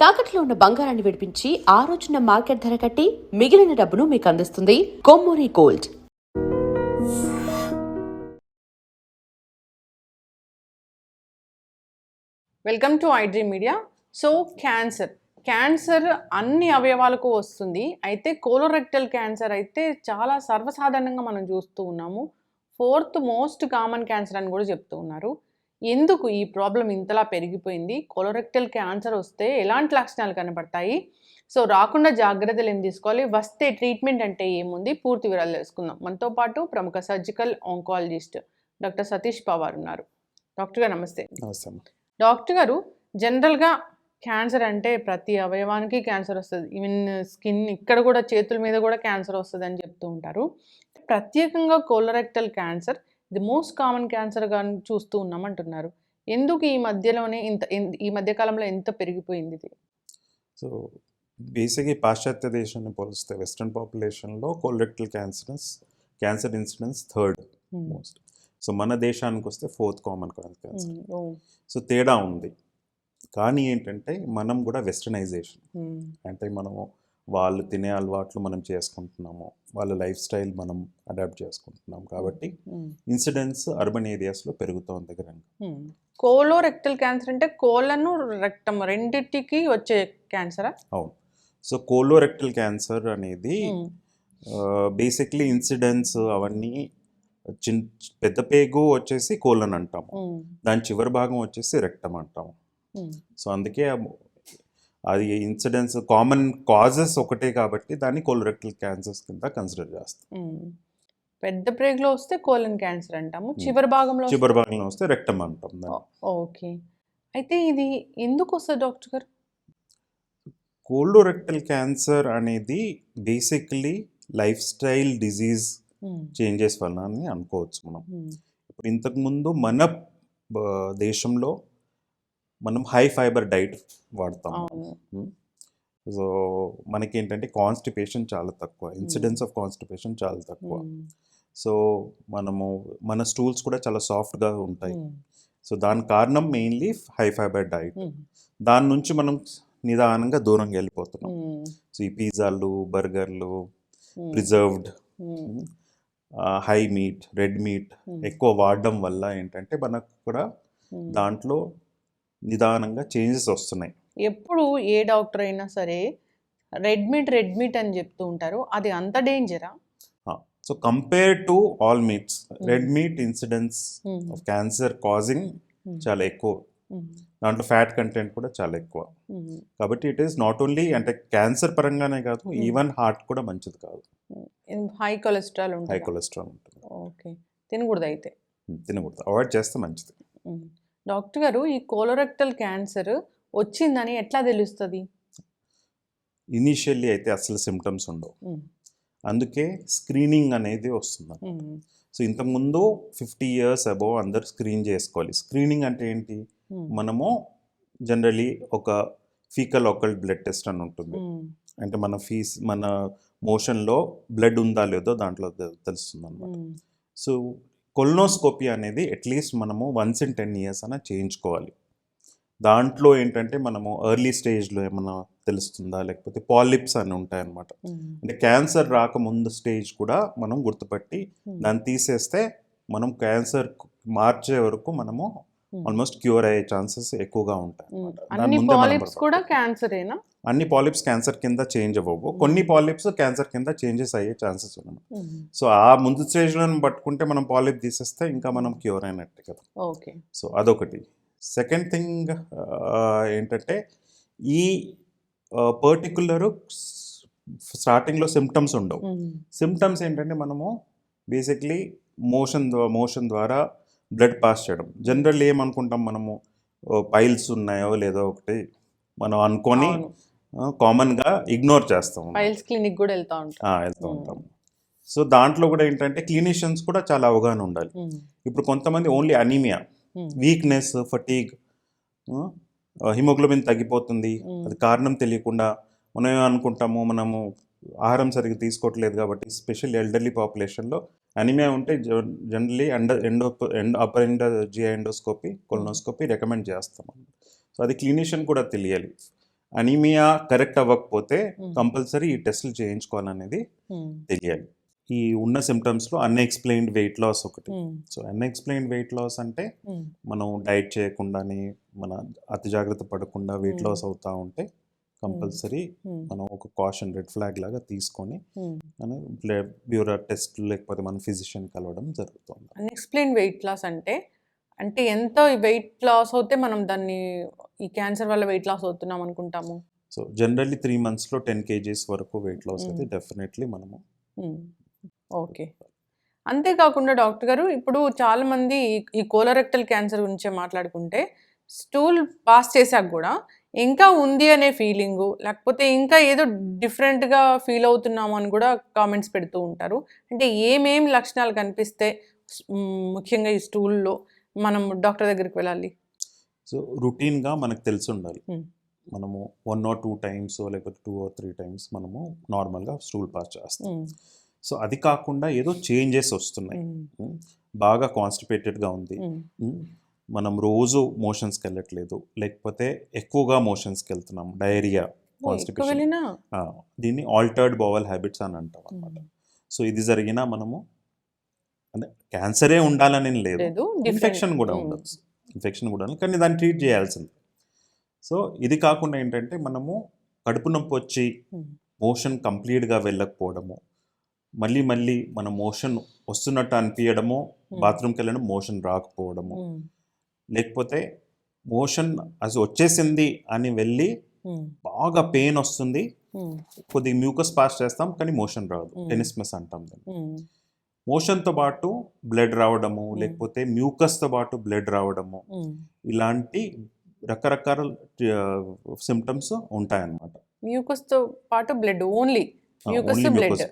తాకట్లో ఉన్న బంగారాన్ని విడిపించి ఆ రోజున మార్కెట్ ధర కట్టి మిగిలిన డబ్బును మీకు అందిస్తుంది Kommuri gold. Welcome to iDream media so cancer cancer అన్ని అవయవాలకు వస్తుంది. అయితే కోలోరెక్టల్ క్యాన్సర్ అయితే చాలా సర్వసాధారణంగా మనం చూస్తూ ఉన్నాము. ఫోర్త్ మోస్ట్ కామన్ క్యాన్సర్ అని కూడా చెప్తూ ఉన్నారు. ఎందుకు ఈ ప్రాబ్లం ఇంతలా పెరిగిపోయింది? కోలోరెక్టల్ క్యాన్సర్ వస్తే ఎలాంటి లక్షణాలు కనపడతాయి సో రాకుండా జాగ్రత్తలు ఏం తీసుకోవాలి? వస్తే ట్రీట్మెంట్ అంటే ఏముంది? పూర్తి వివరాలు తెలుసుకుందాం. మనతో పాటు ప్రముఖ surgical oncologist doctor Satish Pawar ఉన్నారు. డాక్టర్ గారు నమస్తే. నమస్తే. డాక్టర్ గారు జనరల్గా క్యాన్సర్ అంటే ప్రతి అవయవానికి క్యాన్సర్ వస్తుంది. ఈవెన్ స్కిన్ ఇక్కడ కూడా చేతుల మీద కూడా క్యాన్సర్ వస్తుంది అని చెప్తూ ఉంటారు. ప్రత్యేకంగా కోలరెక్టల్ క్యాన్సర్ ఇది మోస్ట్ కామన్ క్యాన్సర్గా చూస్తూ ఉన్నాం అంటున్నారు ఎందుకు ఈ మధ్యలోనే ఇంత ఈ మధ్య కాలంలో ఎంత పెరిగిపోయింది ఇది? సో బేసిక్గా పాశ్చాత్య దేశాన్ని పోలిస్తే western పాపులేషన్లో colorectal cancers cancer incidence third most. So మన దేశానికి వస్తే fourth common cancer. Um, oh, so తేడా ఉంది. కానీ ఏంటంటే మనం కూడా వెస్టర్నైజేషన్. ఉమ్, అంటే మనము వాళ్ళు తినే అలవాట్లు మనం చేసుకుంటున్నాము వాళ్ళ లైఫ్ స్టైల్ మనం అడాప్ట్ చేసుకుంటున్నాం కాబట్టి ఉమ్, ఇన్సిడెన్స్ అర్బన్ ఏరియాస్లో పెరుగుతోంది దగ్గరంగా ఉమ్. కోలోరెక్టల్ క్యాన్సర్ అంటే కోలను రెక్టం రెండిటికి వచ్చే క్యాన్సరా? అవును. సో కోలోరెక్టల్ క్యాన్సర్ అనేది బేసిక్లీ ఇన్సిడెంట్స్ అవన్నీ చిన్ పెద్ద పేగు వచ్చేసి కోలన్ అంటాము. దాని చివరి భాగం వచ్చేసి రెక్టం అంటాము. సో అందుకే అది ఇన్సిడెన్స్ కామన్ కాజెస్ ఒకటే కాబట్టి దాన్ని కోలోరెక్టల్ క్యాన్సర్స్ కింద కన్సిడర్ చేస్తాం. పెద్ద ప్రేగులో వస్తే కోలన్ క్యాన్సర్ అంటాము చివరి భాగంలో చివరి భాగంలో వస్తే రెక్టం అంటాం ఓకే. అయితే ఇది ఎందుకు వస్తుంది డాక్టర్ గారు? కోలోరెక్టల్ క్యాన్సర్ అనేది basically lifestyle disease changes వల్ల అని అనుకోవచ్చు మనం. ఇప్పుడు ఇంతకుముందు మన దేశంలో మనం హై ఫైబర్ డైట్ వాడతాం సో మనకి ఏంటంటే కాన్స్టిపేషన్ చాలా తక్కువ. ఇన్సిడెన్స్ ఆఫ్ కాన్స్టిపేషన్ చాలా తక్కువ. సో మనము మన స్టూల్స్ కూడా చాలా సాఫ్ట్గా ఉంటాయి. సో దాని కారణం మెయిన్లీ హై ఫైబర్ డైట్ దాని నుంచి మనం నిదానంగా దూరంగా వెళ్ళిపోతున్నాం. సో ఈ పిజ్జాలు బర్గర్లు preserved high meat red meat ఎక్కువ వాడడం వల్ల ఏంటంటే మనకు కూడా. దాంట్లో నిదానంగా చేంజెస్ వస్తున్నాయి. ఎప్పుడు ఏ డాక్టర్ అయినా సరే రెడ్ మీట్ రెడ్ మీట్ అని చెప్తూ ఉంటారు. అది అంత డేంజరా? So compare to all meats red meat incidence um, of cancer causing చాలా ఎక్కువ. దాంట్లో ఫ్యాట్ కంటెంట్ కూడా చాలా ఎక్కువ. కాబట్టి ఇట్ ఈస్ నాట్ ఓన్లీ అంటే క్యాన్సర్ పరంగానే కాదు. ఈవెన్ హార్ట్ కూడా మంచిది కాదు. హై కొలెస్ట్రాల్ హై కొలెస్ట్రాల్ ఉంటుంది. ఓకే తినకూడదు అయితే. తినకూడదు. అవాయిడ్ చేస్తే మంచిది. డాక్టర్ గారు ఈ కోలోరెక్టల్ క్యాన్సర్ వచ్చిందని ఎట్లా తెలుస్తుంది? ఇనీషియల్లీ అయితే అసలు సిమ్టమ్స్ ఉండవు. అందుకే స్క్రీనింగ్ అనేది వస్తుంది సో ఇంతకుముందు ఫిఫ్టీ ఇయర్స్ అబోవ్ అందరు స్క్రీన్ చేసుకోవాలి. స్క్రీనింగ్ అంటే ఏంటి? మనము జనరలీ ఒక ఫీకల్ ఒకల్ బ్లడ్ టెస్ట్ అని ఉంటుంది. అంటే మన ఫీస్ మన మోషన్లో బ్లడ్ ఉందా లేదో దాంట్లో తెలుస్తుంది అనమాట సో కొల్నోస్కోపీ అనేది అట్లీస్ట్ మనము వన్స్ ఇన్ టెన్ ఇయర్స్ అన్న చేయించుకోవాలి. దాంట్లో ఏంటంటే మనము ఎర్లీ స్టేజ్లో ఏమైనా తెలుస్తుందా? లేకపోతే పాలిప్స్ అని ఉంటాయన్నమాట. అంటే క్యాన్సర్ రాకముందు స్టేజ్ కూడా మనం గుర్తుపట్టి దాన్ని తీసేస్తే మనం క్యాన్సర్ మార్చే వరకు మనము. ఆల్మోస్ట్ క్యూర్ అయ్యే ఛాన్సెస్ ఎక్కువగా ఉంటాయి. దాని అన్ని పాలిప్స్ క్యాన్సర్ కింద చేంజ్ అవ్వవు. కొన్ని పాలిప్స్ క్యాన్సర్ కింద చేంజెస్ అయ్యే ఛాన్సెస్ ఉన్నాయి సో ఆ ముందు స్టేజ్లో పట్టుకుంటే మనం పాలిప్ తీసేస్తే ఇంకా మనం క్యూర్ అయినట్టే కదా. ఓకే సో అదొకటి. సెకండ్ థింగ్ ఏంటంటే ఈ పర్టికులర్ స్టార్టింగ్లో సిమ్టమ్స్ ఉండవు. సిమ్టమ్స్ ఏంటంటే మనము బేసిక్లీ మోషన్ మోషన్ ద్వారా బ్లడ్ పాస్ చేయడం. జనరల్ ఏమనుకుంటాం మనము పైల్స్ ఉన్నాయో లేదో ఒకటి మనం అనుకొని. కామన్గా ఇగ్నోర్ చేస్తాం పైల్స్ క్లినిక్ కూడా వెళ్తా ఉంటాం. వెళ్తూ ఉంటాం. సో దాంట్లో కూడా ఏంటంటే క్లినిషియన్స్ కూడా చాలా అవగాహన ఉండాలి. ఇప్పుడు కొంతమంది only anaemia weakness fatigue haemoglobin తగ్గిపోతుంది. అది కారణం తెలియకుండా మనం ఏమనుకుంటాము మనము ఆహారం సరిగ్గా తీసుకోవట్లేదు కాబట్టి స్పెషల్ ఎల్డర్లీ పాపులేషన్లో అనిమియా ఉంటే జనరలీ ఎండ endo end upper end GI endoscopy colonoscopy recommend చేస్తాం సో అది క్లినిషియన్ కూడా తెలియాలి. అనీమియా కరెక్ట్ అవ్వకపోతే Hmm. కంపల్సరీ ఈ టెస్టులు చేయించుకోవాలనేది ఉమ్, తెలియాలి. ఈ ఉన్న సిమ్టమ్స్లో అన్ఎక్స్ప్లెయిన్డ్ వెయిట్ లాస్ ఒకటి. సో అన్ఎక్స్ప్లెయిన్డ్ వెయిట్ లాస్ అంటే ఉమ్, మనం డైట్ చేయకుండానే మన అతి జాగ్రత్త పడకుండా వెయిట్ Hmm. లాస్ అవుతా ఉంటే కంపల్సరీ మనం ఒక కాషన్ రెడ్ ఫ్లాగ్ లాగా తీసుకొని. మనం బ్లడ్ బ్యూరో టెస్ట్ లేకపోతే మన ఫిజిషియన్ కలవడం జరుగుతుంది. అన్ఎక్స్ప్లెయిన్ వెయిట్ లాస్ అంటే అంటే ఎంత వెయిట్ లాస్ అవుతే మనం దాన్ని ఈ క్యాన్సర్ వల్ల వెయిట్ లాస్ అవుతున్నాం అనుకుంటాము? సో జనరల్లీ త్రీ మంత్స్లో టెన్ కేజీస్ వరకు వెయిట్ లాస్ అయితే. డెఫినెట్లీ మనము ఓకే. అంతేకాకుండా డాక్టర్ గారు ఇప్పుడు చాలామంది ఈ కోలరెక్టల్ క్యాన్సర్ గురించే మాట్లాడుకుంటే స్టూల్ పాస్ చేశాక కూడా ఇంకా ఉంది అనే ఫీలింగు. లేకపోతే ఇంకా ఏదో డిఫరెంట్గా ఫీల్ అవుతున్నాము అని కూడా కామెంట్స్ పెడుతూ ఉంటారు. అంటే ఏమేం లక్షణాలు కనిపిస్తే ముఖ్యంగా ఈ స్టూల్లో మనం డాక్టర్ దగ్గరికి వెళ్ళాలి? సో రొటీన్గా మనకు తెలిసి ఉండాలి. మనము వన్ ఆర్ టూ టైమ్స్ లేకపోతే టూ ఆర్ త్రీ టైమ్స్ మనము నార్మల్గా స్టూల్ పాస్ చేస్తాం. సో అది కాకుండా ఏదో చేంజెస్ వస్తున్నాయి. బాగా కాన్స్టిపేటెడ్గా ఉంది. మనం రోజు మోషన్స్కి వెళ్ళట్లేదు లేకపోతే ఎక్కువగా మోషన్స్కి వెళ్తున్నాం డయేరియా ఎక్కువ కాన్స్టిపేషన్ దీన్ని ఆల్టర్డ్ బవల్ హ్యాబిట్స్ అని అంటాం అనమాట సో ఇది జరిగినా మనము అంటే క్యాన్సరే ఉండాలని లేదు. ఇన్ఫెక్షన్ కూడా ఉండొచ్చు ఇన్ఫెక్షన్ కూడా కానీ దాన్ని ట్రీట్ చేయాల్సింది. సో ఇది కాకుండా ఏంటంటే మనము కడుపు నొప్పి వచ్చి మోషన్ కంప్లీట్గా వెళ్ళకపోవడము మళ్ళీ మళ్ళీ మన మోషన్ వస్తున్నట్టు అనిపించడము బాత్రూమ్కి వెళ్ళడం మోషన్ రాకపోవడము లేకపోతే మోషన్ అది వచ్చేసింది అని వెళ్ళి బాగా పెయిన్ వస్తుంది. కొద్దిగా మ్యూకస్ పాస్ చేస్తాం కానీ మోషన్ రాదు. టెనిస్మస్ అంటాం దాన్ని. మోషన్తో పాటు బ్లడ్ రావడము. లేకపోతే మ్యూకస్తో పాటు బ్లడ్ రావడము. ఇలాంటి రకరకాల సిమ్టమ్స్ ఉంటాయన్నమాట. మ్యూకస్తో పాటు blood only. Mucus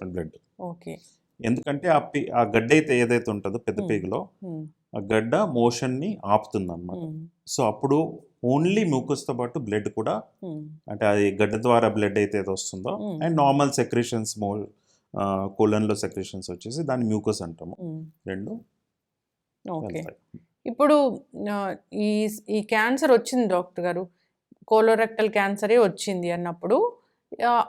blood. Okay. ఎందుకంటే ఆ గడ్డ అయితే ఏదైతే ఉంటుందో పెద్ద. పేగులో ఆ గడ్డ మోషన్ని ఆపుతుంది అనమాట సో అప్పుడు ఓన్లీ మ్యూకస్తో పాటు బ్లడ్ కూడా అంటే అది గడ్డ ద్వారా బ్లడ్ అయితే వస్తుందో. అండ్ నార్మల్ సెక్రేషన్స్ మో కోలన్లో సెక్రేషన్స్ వచ్చేసి దాన్ని మ్యూకస్ అంటాము. రెండు ఓకే. ఇప్పుడు ఈ ఈ క్యాన్సర్ వచ్చింది డాక్టర్ గారు. కోలోరెక్టల్ క్యాన్సరే వచ్చింది అన్నప్పుడు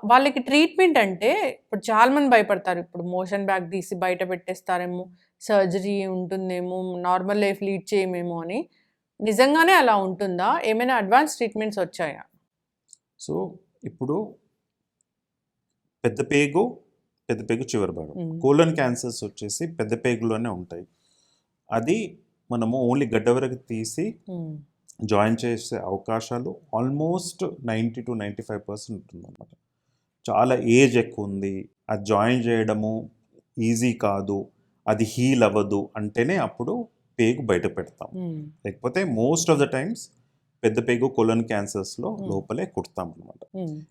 వాళ్ళకి ట్రీట్మెంట్ అంటే ఇప్పుడు చాలా మంది భయపడతారు. ఇప్పుడు మోషన్ బ్యాగ్ తీసి బయట పెట్టేస్తారేమో సర్జరీ ఉంటుందేమో నార్మల్ లైఫ్ లీడ్ చేయమేమో అని. నిజంగానే అలా ఉంటుందా? ఏమైనా అడ్వాన్స్ ట్రీట్మెంట్స్ వచ్చాయా? సో ఇప్పుడు పెద్ద పేగు పెద్ద పేగు చివరి భాగం. కోలన్ క్యాన్సర్స్ వచ్చేసి పెద్ద పేగులోనే ఉంటాయి. అది మనము ఓన్లీ గడ్డ వరకు తీసి జాయిన్ చేసే అవకాశాలు almost ninety two ninety five percent ఉంటుందన్నమాట. చాలా ఏజ్ ఎక్కువ ఉంది. అది జాయిన్ చేయడము ఈజీ కాదు. అది హీల్ అవ్వదు అంటేనే అప్పుడు పేగు బయట పెడతాం. లేకపోతే మోస్ట్ ఆఫ్ ద టైమ్స్ పెద్ద పేగు కొలన్ క్యాన్సర్స్లో. లోపలే కుడతాం అనమాట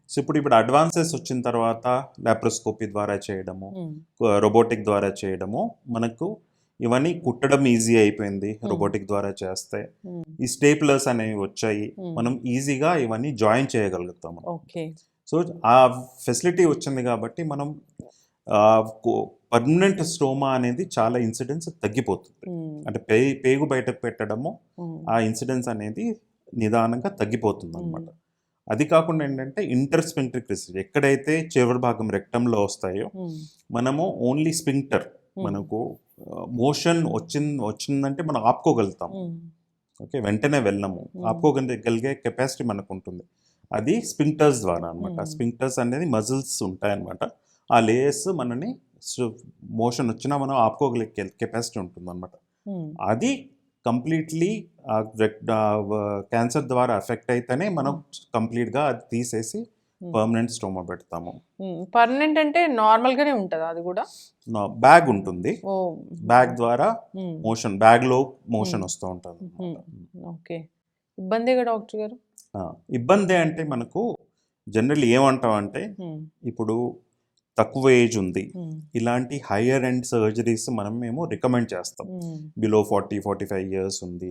సో ఇప్పుడు ఇప్పుడు అడ్వాన్సెస్ వచ్చిన తర్వాత లాప్రోస్కోపీ ద్వారా చేయడము రోబోటిక్ ద్వారా చేయడము మనకు ఇవన్నీ కుట్టడం ఈజీ అయిపోయింది Hmm. రోబోటిక్ ద్వారా చేస్తే. ఉమ్, ఈ స్టేపులర్స్ అనేవి వచ్చాయి. ఉమ్. మనం ఈజీగా ఇవన్నీ జాయిన్ చేయగలుగుతాం ఓకే సో ఆ ఫెసిలిటీ వచ్చింది కాబట్టి మనం పర్మనెంట్ స్టోమా అనేది చాలా ఇన్సిడెన్స్ తగ్గిపోతుంది. అంటే పే పేగు బయట పెట్టడము ఆ ఇన్సిడెన్స్ అనేది నిదానంగా తగ్గిపోతుంది అనమాట అది కాకుండా ఏంటంటే ఇంటర్స్పెంట్రిక్ రిసీజ్ ఎక్కడైతే చివరి భాగం రెక్టంలో వస్తాయో మనము ఓన్లీ స్పింక్టర్ మనకు మోషన్ వచ్చింది వచ్చిందంటే మనం ఆపుకోగలుగుతాం. ఓకే వెంటనే వెళ్ళము. ఆపుకోగలిగే కెపాసిటీ మనకు ఉంటుంది అది స్పింక్టర్స్ ద్వారా అనమాట. స్పింక్టర్స్ అనేది మజిల్స్ ఉంటాయన్నమాట. ఆ లేయర్స్ మనని మోషన్ వచ్చినా మనం ఆపుకోగలిగే కెపాసిటీ ఉంటుంది అనమాట అది కంప్లీట్లీ క్యాన్సర్ ద్వారా ఎఫెక్ట్ అయితేనే మనం కంప్లీట్గా అది తీసేసి. పర్మనెంట్ స్టోమా పెడతాము. పర్మనెంట్ అంటే నార్మల్ గానే ఉంటుందా అది కూడా? బ్యాగ్ ఉంటుంది. బ్యాగ్ ద్వారా మోషన్ బ్యాగ్లో మోషన్ Hmm. వస్తూ ఉంటుంది. ఓకే. ఇబ్బందిగా డాక్టర్ గారు? ఇబ్బంది అంటే మనకు జనరల్ ఏమంటాం అంటే ఇప్పుడు తక్కువ ఏజ్ ఉంది. ఇలాంటి హయ్యర్ ఎండ్ సర్జరీస్ మనం మేము రికమెండ్ చేస్తాం. Below forty forty five years ఉంది.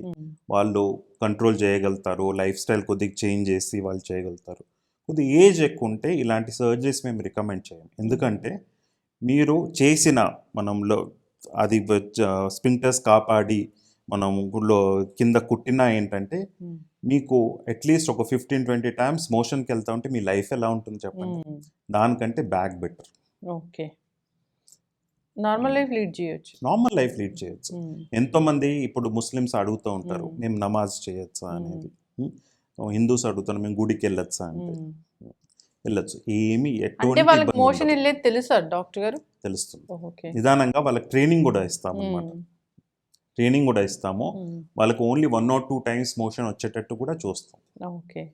వాళ్ళు కంట్రోల్ చేయగలుగుతారు. లైఫ్ స్టైల్ కొద్దిగా చేంజ్ చేసి వాళ్ళు చేయగలుగుతారు. కొద్దిగా ఏజ్ ఎక్కువ ఉంటే ఇలాంటి సర్జరీస్ మేము రికమెండ్ చేయం. ఎందుకంటే మీరు చేసిన మనంలో అది స్పింక్టర్స్ కాపాడి మనం గుళ్ళో కింద కుట్టినా ఏంటంటే మీకు అట్లీస్ట్ ఒక ఫిఫ్టీన్ ట్వంటీ టైమ్స్ మోషన్కి వెళ్తా ఉంటే మీ లైఫ్ ఎలా ఉంటుంది చెప్పండి. దానికంటే back better okay. Normal life lead చేయొచ్చు. నార్మల్ లైఫ్ లీడ్ చేయొచ్చు. ఎంతో మంది ఇప్పుడు ముస్లిమ్స్ అడుగుతూ ఉంటారు. మేము నమాజ్ చేయొచ్చా? అనేది. హిందూస్ అడుగుతారు మేము గుడికి వెళ్ళొచ్చా అంటే. వెళ్ళొచ్చు. ఏమి ఎటువంటి మోషన్. వెళ్ళేది తెలుసా డాక్టర్ గారు? తెలుస్తుంది. ఓకే. నిదానంగా వాళ్ళకి ట్రైనింగ్ కూడా ఇస్తాము అనమాట ట్రైనింగ్ కూడా ఇస్తాము. వాళ్ళకి only one or two times motion వచ్చేటట్టు కూడా చూస్తాం. ఓకే.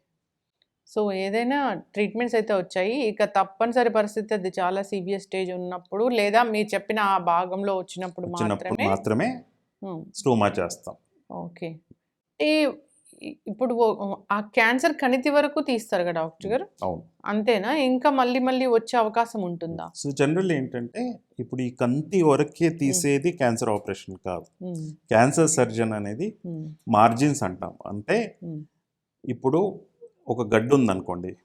సో ఏదైనా ట్రీట్మెంట్స్ అయితే వచ్చాయి. ఇక తప్పనిసరి పరిస్థితి అది చాలా సీరియస్ స్టేజ్ ఉన్నప్పుడు లేదా మీరు చెప్పిన ఆ భాగంలో వచ్చినప్పుడు మాత్రమే. స్టోమా చేస్తాం. ఓకే. ఈ- ఇప్పుడు ఆ క్యాన్సర్ కణితి వరకు తీస్తారు కదా డాక్టర్ గారు? అవును. అంతేనా? ఇంకా మళ్ళీ మళ్ళీ వచ్చే అవకాశం ఉంటుందా? సో జనరల్ ఏంటంటే ఇప్పుడు ఈ కంతి వరకే తీసేది క్యాన్సర్ ఆపరేషన్ కాదు. క్యాన్సర్ సర్జన్ అనేది మార్జిన్స్ అంటాం. అంటే ఇప్పుడు ఒక గడ్డు ఉందనుకోండి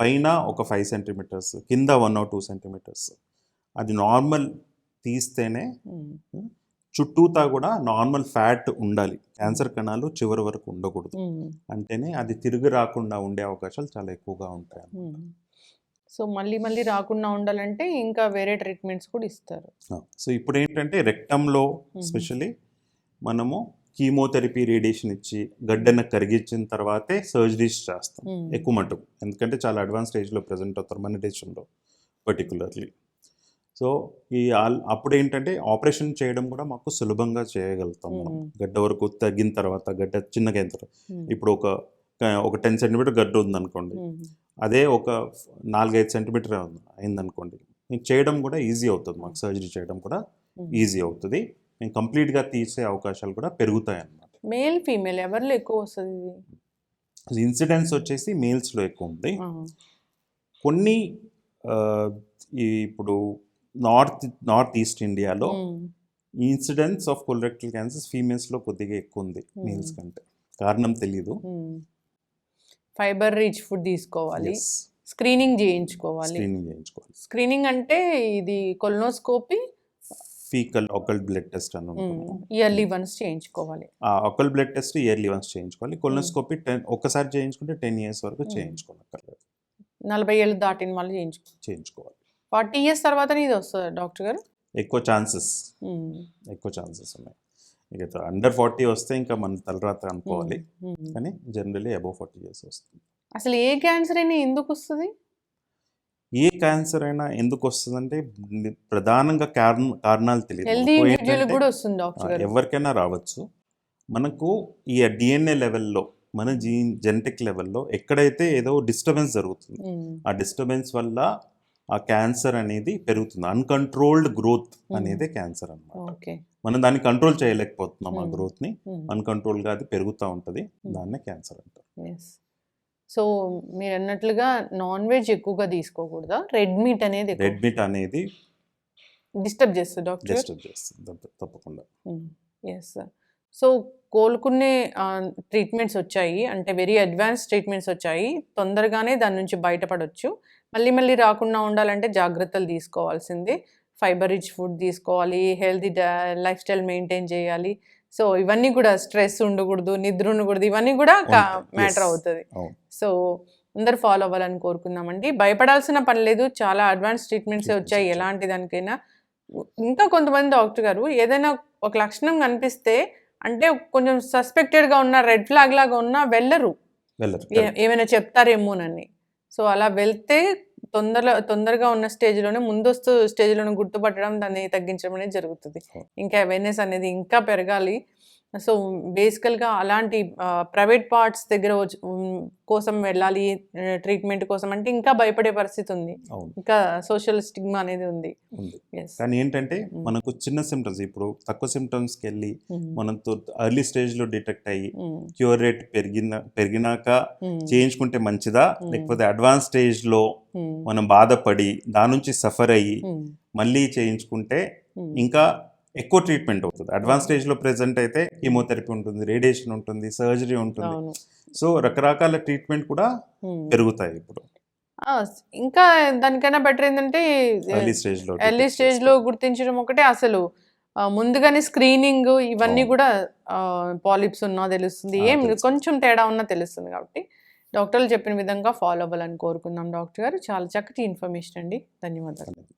పైన ఒక ఫైవ్ సెంటీమీటర్స్ కింద వన్ ఆర్ టూ సెంటీమీటర్స్. అది నార్మల్ తీస్తేనే చుట్టూతా కూడా నార్మల్ ఫ్యాట్ ఉండాలి. క్యాన్సర్ కణాలు చివరి వరకు ఉండకూడదు. అంటేనే అది తిరిగి రాకుండా ఉండే అవకాశాలు చాలా ఎక్కువగా ఉంటాయి. సో మళ్ళీ మళ్ళీ రాకుండా ఉండాలంటే ఇంకా వేరే ట్రీట్మెంట్స్ కూడా ఇస్తారు. సో ఇప్పుడు ఏంటంటే రెక్టంలో స్పెషలీ మనము కీమోథెరపీ రేడియేషన్ ఇచ్చి గడ్డను కరిగించిన తర్వాతే సర్జరీస్ చేస్తాం. ఎక్కువ మటుకు. ఎందుకంటే చాలా అడ్వాన్స్ స్టేజ్లో ప్రజెంట్ అవుతారు మన దేశంలో పర్టికులర్లీ సో ఈ అప్పుడు ఏంటంటే ఆపరేషన్ చేయడం కూడా మాకు సులభంగా చేయగలుగుతాం మనం. గడ్డ వరకు తగ్గిన తర్వాత గడ్డ చిన్నగా అయిన తర్వాత. ఇప్పుడు ఒక ఒక టెన్ సెంటీమీటర్ గడ్డ ఉందనుకోండి. అదే ఒక నాలుగైదు సెంటీమీటర్ అయిందనుకోండి. చేయడం కూడా ఈజీ అవుతుంది. మాకు సర్జరీ చేయడం కూడా. ఈజీ అవుతుంది. మేము కంప్లీట్గా తీసే అవకాశాలు కూడా పెరుగుతాయి అన్నమాట మేల్ ఫీమేల్ ఎవరిలో ఎక్కువ వస్తుంది ఇన్సిడెంట్స్ వచ్చేసి మేల్స్లో ఎక్కువ ఉంది. కొన్ని ఇప్పుడు నార్త్ నార్త్ ఈస్ట్ ఇండియాలో ఇన్సిడెంట్స్ ఆఫ్ కొలరెక్టల్ క్యాన్సర్స్ ఫీమేల్స్లో కొద్దిగా ఎక్కువ ఉంది. మేల్స్ కంటే. కారణం తెలీదు. ఉమ్. ఫైబర్ రిచ్ ఫుడ్ తీసుకోవాలి. స్క్రీనింగ్ చేయించుకోవాలి. స్క్రీనింగ్ చేయించుకోవాలి. స్క్రీనింగ్ అంటే ఇది colonoscopy faecal occult blood test అని ఇయర్లీ వన్స్ చేయించుకోవాలి. ఆ occult blood test yearly once చేయించుకోవాలి. కొలనోస్కోపీ టెన్ ఒక్కసారి చేయించుకుంటే టెన్ ఇయర్స్ వరకు. చేయించుకోనక్కర్లేదు నలభై ఏళ్ళు దాటిన వాళ్ళు చేయించుకో చేయించుకోవాలి. ఫార్టీ ఇయర్స్ తర్వాతనే ఇది వస్తుంది డాక్టర్ గారు? ఎక్కువ ఛాన్సెస్. ఎక్కువ ఛాన్సెస్ ఉన్నాయి. ఇక అండర్ ఫార్టీ వస్తే ఇంకా మన తలరాత అనుకోవాలి. కానీ జనరలీ అబౌవ్ ఫార్టీ ఇయర్స్ వస్తుంది. అసలు ఏ క్యాన్సర్ అయినా ఎందుకు వస్తుంది? ఏ క్యాన్సర్ అయినా ఎందుకు వస్తుందంటే ప్రధానంగా కారణ కారణాలు తెలియదు. ఎవరికైనా రావచ్చు. మనకు ఈ డిఎన్ఏ లెవెల్లో మన జీన్ జెనెటిక్ లెవెల్లో ఎక్కడైతే ఏదో డిస్టర్బెన్స్ జరుగుతుంది. ఆ డిస్టర్బెన్స్ వల్ల ఆ క్యాన్సర్ అనేది పెరుగుతుంది. Uncontrolled growth. అనేది క్యాన్సర్ అన్నమాట. ఓకే. మనం దాన్ని కంట్రోల్ చేయలేకపోతున్నాం ఆ. గ్రోత్ని. అన్కంట్రోల్గా అది పెరుగుతూ ఉంటుంది. దాన్నే క్యాన్సర్ అంటారు. సో మీరు అన్నట్లుగా నాన్ వెజ్ ఎక్కువగా తీసుకోకూడదా? రెడ్ మీట్ అనేది రెడ్ మీట్ అనేది డిస్టర్బ్ చేస్తుంది డాక్టర్? డిస్టర్బ్ చేస్తుంది. తప్ప- తప్పకుండా. ఎస్ సార్ సో కోలుకునే ట్రీట్మెంట్స్ వచ్చాయి. అంటే వెరీ అడ్వాన్స్ ట్రీట్మెంట్స్ వచ్చాయి. తొందరగానే దాని నుంచి బయటపడవచ్చు మళ్ళీ మళ్ళీ రాకుండా ఉండాలంటే జాగ్రత్తలు తీసుకోవాల్సిందే. ఫైబర్ రిచ్ ఫుడ్ తీసుకోవాలి హెల్తీ లైఫ్ స్టైల్ మెయింటైన్ చేయాలి. సో ఇవన్నీ కూడా స్ట్రెస్ ఉండకూడదు నిద్ర ఉండకూడదు ఇవన్నీ కూడా. మ్యాటర్. అవుతుంది. సో అందరు ఫాలో అవ్వాలని కోరుకుందామండి. భయపడాల్సిన పని లేదు చాలా అడ్వాన్స్ ట్రీట్మెంట్స్ వచ్చాయి. ఎలాంటి దానికైనా. ఇంకా కొంతమంది డాక్టర్ గారు ఏదైనా ఒక లక్షణం కనిపిస్తే అంటే కొంచెం సస్పెక్టెడ్గా ఉన్న రెడ్ ఫ్లాగ్ లాగా ఉన్నా వెళ్ళరు. ఏమైనా చెప్తారేమోనని. సో అలా వెళ్తే తొందర తొందరగా ఉన్న స్టేజ్లోనే ముందస్తు స్టేజ్లోనే గుర్తుపట్టడం దాన్ని తగ్గించడం అనేది జరుగుతుంది. ఇంకా అవేర్నెస్ అనేది ఇంకా పెరగాలి సో బేసికల్గా అలాంటి ప్రైవేట్ పార్ట్స్ దగ్గర కోసం వెళ్ళాలి ట్రీట్మెంట్ కోసం అంటే ఇంకా భయపడే పరిస్థితి ఉంది. ఇంకా సోషల్ స్టిగ్మా అనేది ఉంది. కానీ ఏంటంటే. మనకు చిన్న సిమ్టమ్స్ ఇప్పుడు తక్కువ సిమ్టమ్స్కి వెళ్ళి మనతో ఎర్లీ స్టేజ్లో డిటెక్ట్ అయ్యి క్యూర్ రేట్ పెరిగిన పెరిగినాక చేయించుకుంటే మంచిదా. లేకపోతే అడ్వాన్స్ స్టేజ్లో మనం బాధపడి దాని నుంచి సఫర్ అయ్యి మళ్ళీ చేయించుకుంటే ఇంకా ఎక్కువ ట్రీట్మెంట్ అవుతుంది. అడ్వాన్స్ స్టేజ్లో ప్రెసెంట్ అయితే కీమోథెరపీ ఉంటుంది రేడియేషన్ ఉంటుంది సర్జరీ ఉంటుంది. సో రకరకాల ట్రీట్మెంట్ కూడా. పెరుగుతాయి ఇప్పుడు. ఇంకా దానికైనా బెటర్ ఏంటంటే ఎర్లీ స్టేజ్లో గుర్తించడం ఒకటే అసలు. ముందుగానే స్క్రీనింగ్ ఇవన్నీ. కూడా పాలిప్స్ ఉన్నా తెలుస్తుంది ఏం. కొంచెం తేడా ఉన్నా తెలుస్తుంది కాబట్టి. డాక్టర్లు చెప్పిన విధంగా ఫాలో అవ్వాలని కోరుకుందాం డాక్టర్ గారు. చాలా చక్కటి ఇన్ఫర్మేషన్ అండి. ధన్యవాదాలు.